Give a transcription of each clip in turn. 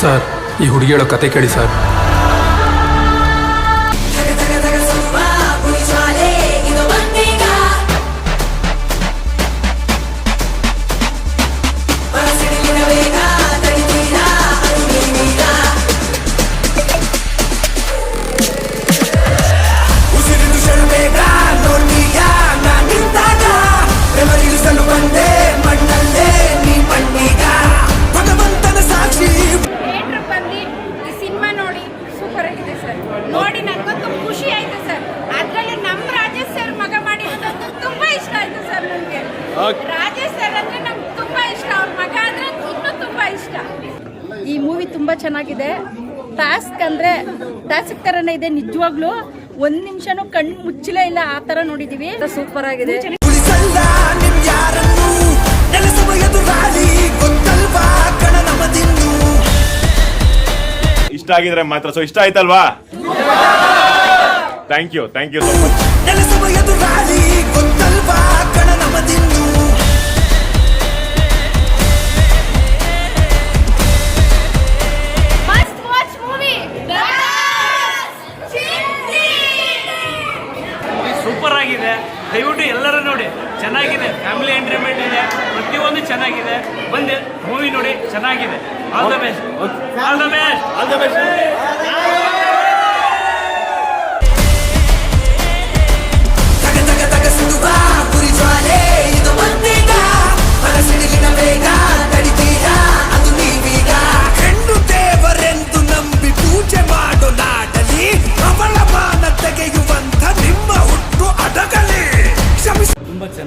Sir ಈ ಹುಡುಗಿಯಳ ಕತೆ ಕೇಳಿ ಸರ್. ನೋಡಿ ನನಗಂತೂ ಖುಷಿ ಆಯ್ತು ಸರ್. ಅದರಲ್ಲಿ ನಮ್ಮ ರಾಜೇಶ್ ಸರ್ ಮಗ ಮಾಡಿ ತುಂಬಾ ಇಷ್ಟ ಆಯ್ತು ಸರ್ ನನಗೆ ರಾಜೇಶ್ ಸರ್ ಅಂದ್ರೆ ನಮ್ಗೆ ತುಂಬಾ ಇಷ್ಟ ಅವ್ರ ಮಗ ಅಂದ್ರೆ ಇನ್ನೂ ತುಂಬಾ ಇಷ್ಟ. ಈ ಮೂವಿ ತುಂಬ ಚೆನ್ನಾಗಿದೆ. ಟಾಸ್ಕ್ ಅಂದರೆ ಟಾಸ್ಕ್ ಥರನೇ ಇದೆ ನಿಜವಾಗ್ಲೂ. ಒಂದು ನಿಮಿಷನೂ ಕಣ್ಣು ಮುಚ್ಚಲೇ ಇಲ್ಲ ಆ ಥರ ನೋಡಿದ್ದೀವಿ ಸೂಪರ್ ಆಗಿದೆ. ಇಷ್ಟ ಆಗಿದ್ರೆ ಮಾತ್ರ. ಸೊ ಇಷ್ಟ ಆಯ್ತಲ್ವಾ? Thank you thank you so much super ಆಗಿದೆ. ದಯವಿಟ್ಟು ಎಲ್ಲರೂ ನೋಡಿ ಚೆನ್ನಾಗಿದೆ. ಫ್ಯಾಮಿಲಿ ಎಂಟರ್ಟೈನ್ಮೆಂಟ್ ಇದೆ. ಪ್ರತಿಯೊಂದು ಚೆನ್ನಾಗಿದೆ. ಬಂದು ಮೂವಿ ನೋಡಿ ಚೆನ್ನಾಗಿದೆ. All the best all the best all the best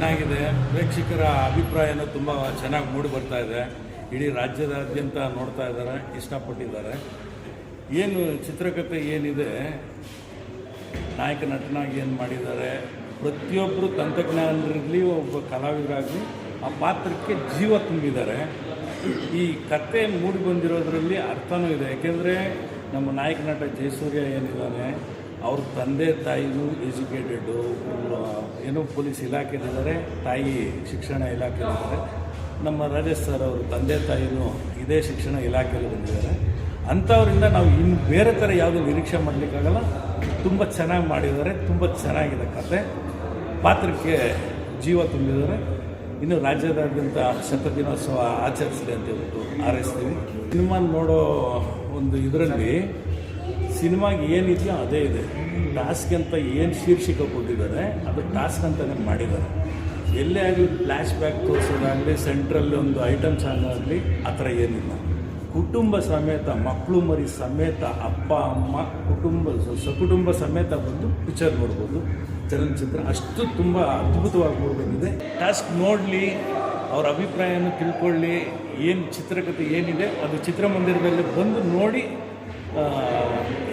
ಚೆನ್ನಾಗಿದೆ. ಪ್ರೇಕ್ಷಕರ ಅಭಿಪ್ರಾಯನೂ ತುಂಬ ಚೆನ್ನಾಗಿ ಮೂಡಿ ಬರ್ತಾ ಇದೆ. ಇಡೀ ರಾಜ್ಯದಾದ್ಯಂತ ನೋಡ್ತಾ ಇದ್ದಾರೆ, ಇಷ್ಟಪಟ್ಟಿದ್ದಾರೆ. ಏನು ಚಿತ್ರಕಥೆ ಏನಿದೆ, ನಾಯಕ ನಟನಾಗಿ ಏನು ಮಾಡಿದ್ದಾರೆ ಪ್ರತಿಯೊಬ್ಬರು ತಂತ್ರಜ್ಞಾನರಿರಲಿ ಒಬ್ಬ ಕಲಾವಿದರಾಗಲಿ ಆ ಪಾತ್ರಕ್ಕೆ ಜೀವ ತುಂಬಿದ್ದಾರೆ. ಈ ಕತೆ ಮೂಡಿ ಬಂದಿರೋದ್ರಲ್ಲಿ ಅರ್ಥನೂ ಇದೆ. ಯಾಕೆಂದರೆ ನಮ್ಮ ನಾಯಕ ನಟ ಜಯಸೂರ್ಯ ಏನಿದ್ದಾನೆ ಅವ್ರ ತಂದೆ ತಾಯಿಯೂ ಎಜುಕೇಟೆಡ್ಡು ಏನೋ ಪೊಲೀಸ್ ಇಲಾಖೆಯಲ್ಲಿದ್ದಾರೆ ತಾಯಿ ಶಿಕ್ಷಣ ಇಲಾಖೆಯಲ್ಲಿದ್ದಾರೆ ನಮ್ಮ ರಾಜೇಶ್ ಸರ್ ಅವರು ತಂದೆ ತಾಯಿನೂ ಇದೇ ಶಿಕ್ಷಣ ಇಲಾಖೆಯಲ್ಲಿ ಬಂದಿದ್ದಾರೆ. ಅಂಥವರಿಂದ ನಾವು ಇನ್ನು ಬೇರೆ ಥರ ಯಾವುದೂ ನಿರೀಕ್ಷೆ ಮಾಡಲಿಕ್ಕಾಗಲ್ಲ. ತುಂಬ ಚೆನ್ನಾಗಿ ಮಾಡಿದ್ದಾರೆ, ತುಂಬ ಚೆನ್ನಾಗಿದೆ ಕತೆ. ಪಾತ್ರಕ್ಕೆ ಜೀವ ತುಂಬಿದ್ದಾರೆ. ಇನ್ನು ರಾಜ್ಯದಾದ್ಯಂತ ಶತದಿನೋತ್ಸವ ಆಚರಿಸಲಿ ಅಂತ ಹೇಳ್ಬಿಟ್ಟು ಹಾರೈಸ್ತೀವಿ. ಸಿನಿಮಾ ನೋಡೋ ಒಂದು ಇದರಲ್ಲಿ ಸಿನಿಮಾಗೆ ಏನಿದೆಯೋ ಅದೇ ಇದೆ. ಟಾಸ್ಕ್ ಅಂತ ಏನು ಶೀರ್ಷಿಕೆ ಕೊಟ್ಟಿದ್ದಾರೆ, ಅದು ಟಾಸ್ಕ್ ಅಂತಲೇ ಮಾಡಿದ್ದಾರೆ. ಎಲ್ಲೇ ಆಗಲಿ ಫ್ಲ್ಯಾಶ್ ಬ್ಯಾಕ್ ತೋರಿಸೋದಾಗಲಿ ಸೆಂಟ್ರಲ್ಲಿ ಒಂದು ಐಟಮ್ ಸಾಂಗ್ ಆಗಲಿ ಆ ಥರ ಏನಿಲ್ಲ. ಕುಟುಂಬ ಸಮೇತ ಮಕ್ಕಳು ಮರಿ ಸಮೇತ, ಅಪ್ಪ, ಅಮ್ಮ, ಕುಟುಂಬ, ಸಕುಟುಂಬ ಸಮೇತ ಬಂದು ಪಿಕ್ಚರ್ ನೋಡ್ಬೋದು. ಚಲನಚಿತ್ರ ಅಷ್ಟು ತುಂಬ ಅದ್ಭುತವಾಗಿ ಮೂಡಿಬಂದಿದೆ ಟಾಸ್ಕ್ ನೋಡಲಿ, ಅವ್ರ ಅಭಿಪ್ರಾಯನ ತಿಳ್ಕೊಳ್ಳಿ, ಏನು ಚಿತ್ರಕಥೆ ಏನಿದೆ, ಅದು ಚಿತ್ರಮಂದಿರದಲ್ಲಿ ಬಂದು ನೋಡಿ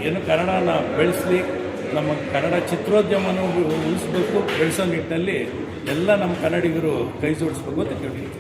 ಏನು ಕನ್ನಡನ ಬೆಳೆಸಲಿ, ನಮ್ಮ ಕನ್ನಡ ಚಿತ್ರೋದ್ಯಮನೂ ಉಳಿಸ್ಬೇಕು, ಬೆಳೆಸೋ ನಿಟ್ಟಿನಲ್ಲಿ ಎಲ್ಲ ನಮ್ಮ ಕನ್ನಡಿಗರು ಕೈ ಜೋಡಿಸ್ಬೇಕು ಅಂತ ಕೇಳ್ತೀನಿ.